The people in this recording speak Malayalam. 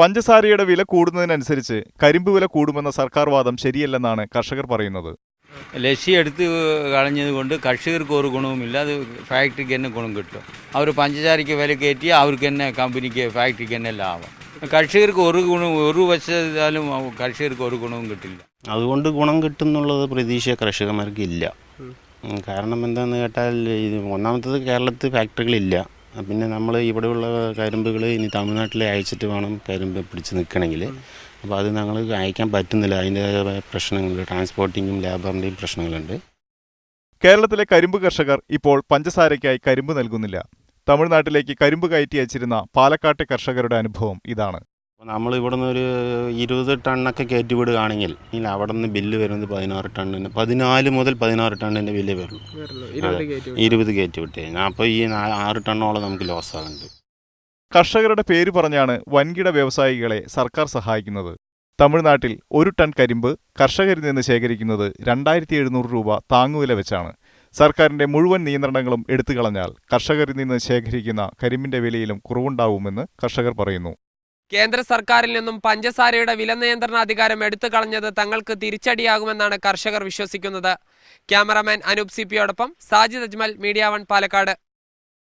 പഞ്ചസാരയുടെ വില കൂടുന്നതിനനുസരിച്ച് കരിമ്പ് വില കൂടുമെന്ന സർക്കാർ വാദം ശരിയല്ലെന്നാണ് കർഷകർ പറയുന്നത്. ലക്ഷ്യ എടുത്ത് കളഞ്ഞത് കൊണ്ട് കർഷകർക്ക് ഒരു ഗുണവുമില്ല അത് ഫാക്ടറിക്ക് തന്നെ ഗുണം കിട്ടും. അവർ പഞ്ചസാരയ്ക്ക് വില കയറ്റി അവർക്ക് തന്നെ കമ്പനിക്ക് ഫാക്ടറിക്ക് തന്നെ ലാഭം. കർഷകർക്ക് ഒരു ഗുണം ഒരു വശത്താലും കർഷകർക്ക് ഒരു ഗുണവും കിട്ടില്ല. അതുകൊണ്ട് ഗുണം കിട്ടുന്നുള്ളത് പ്രതീക്ഷ കർഷകന്മാർക്ക് ഇല്ല. കാരണം എന്താണെന്ന് കേട്ടാൽ ഇത് ഒന്നാമത്തത് കേരളത്തിൽ ഫാക്ടറികളില്ല. പിന്നെ നമ്മൾ ഇവിടെയുള്ള കരിമ്പുകൾ ഇനി തമിഴ്നാട്ടിൽ അയച്ചിട്ട് വേണം കരിമ്പ് പിടിച്ച് നിൽക്കണമെങ്കിൽ അപ്പോൾ അത് ഞങ്ങൾ അയക്കാൻ പറ്റുന്നില്ല. അതിന്റെ പ്രശ്നങ്ങൾ ട്രാൻസ്പോർട്ടിങ്ങും ലേബറിന്റെയും പ്രശ്നങ്ങളുണ്ട്. കേരളത്തിലെ കരിമ്പ് കർഷകർ ഇപ്പോൾ പഞ്ചസാരയ്ക്കായി കരിമ്പ് നൽകുന്നില്ല. തമിഴ്നാട്ടിലേക്ക് കരിമ്പ് കയറ്റി അയച്ചിരുന്ന പാലക്കാട്ടെ കർഷകരുടെ അനുഭവം ഇതാണ്. നമ്മൾ ഇവിടെ നിന്ന് ഒരു ഇരുപത് ടണ്ണൊക്കെ കയറ്റി വിടുകയാണെങ്കിൽ ഇല്ല അവിടെ നിന്ന് ബില്ല് വരുന്നത് പതിനാറ് ടണ്ണിന് പതിനാല് മുതൽ പതിനാറ് ടണ്ണിന്റെ ബില്ല് വരുള്ളൂ. ഇരുപത് കയറ്റി വിട്ട് കഴിഞ്ഞാൽ അപ്പോൾ ഈ ആറ് ടണ്ണോളം നമുക്ക് ലോസ് ആകുന്നുണ്ട് കർഷകരുടെ പേര് പറഞ്ഞാണ് വൻകിട വ്യവസായികളെ സർക്കാർ സഹായിക്കുന്നത്. തമിഴ്നാട്ടിൽ ഒരു ടൺ കരിമ്പ് കർഷകരിൽ നിന്ന് ശേഖരിക്കുന്നത് രണ്ടായിരത്തി എഴുന്നൂറ് രൂപ താങ്ങുവില വെച്ചാണ്. സർക്കാരിന്റെ മുഴുവൻ നിയന്ത്രണങ്ങളും എടുത്തു കളഞ്ഞാൽ കർഷകരിൽ നിന്ന് ശേഖരിക്കുന്ന കരിമ്പിന്റെ വിലയിലും കുറവുണ്ടാവുമെന്ന് കർഷകർ പറയുന്നു. കേന്ദ്ര സർക്കാരിൽ നിന്നും പഞ്ചസാരയുടെ വില നിയന്ത്രണ അധികാരം എടുത്തു കളഞ്ഞത് തങ്ങൾക്ക് തിരിച്ചടിയാകുമെന്നാണ് കർഷകർ വിശ്വസിക്കുന്നത്. ക്യാമറാമാൻ അനൂപ് സിപിയോടൊപ്പം സാജിദ് അജ്മൽ മീഡിയ വൺ പാലക്കാട്.